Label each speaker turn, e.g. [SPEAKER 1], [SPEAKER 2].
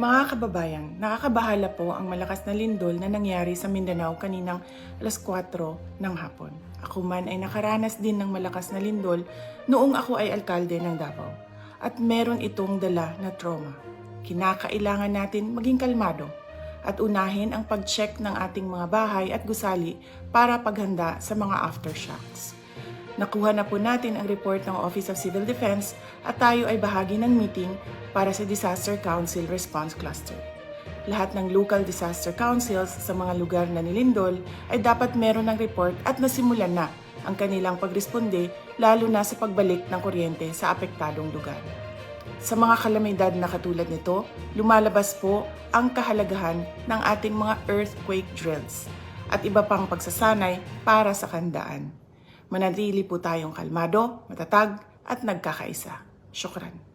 [SPEAKER 1] Mga kababayan, nakakabahala po ang malakas na lindol na nangyari sa Mindanao kaninang alas 4 ng hapon. Ako man ay nakaranas din ng malakas na lindol noong ako ay alkalde ng Davao. At meron itong dala na trauma. Kinakailangan natin maging kalmado at unahin ang pag-check ng ating mga bahay at gusali para paghanda sa mga aftershocks. Nakuha na po natin ang report ng Office of Civil Defense at tayo ay bahagi ng meeting para sa Disaster Council Response Cluster. Lahat ng local disaster councils sa mga lugar na nilindol ay dapat meron ng report at nasimulan na ang kanilang pagresponde lalo na sa pagbalik ng kuryente sa apektadong lugar. Sa mga kalamidad na katulad nito, lumalabas po ang kahalagahan ng ating mga earthquake drills at iba pang pagsasanay para sa kandaan. Manatili po tayong kalmado, matatag at nagkakaisa. Syukran.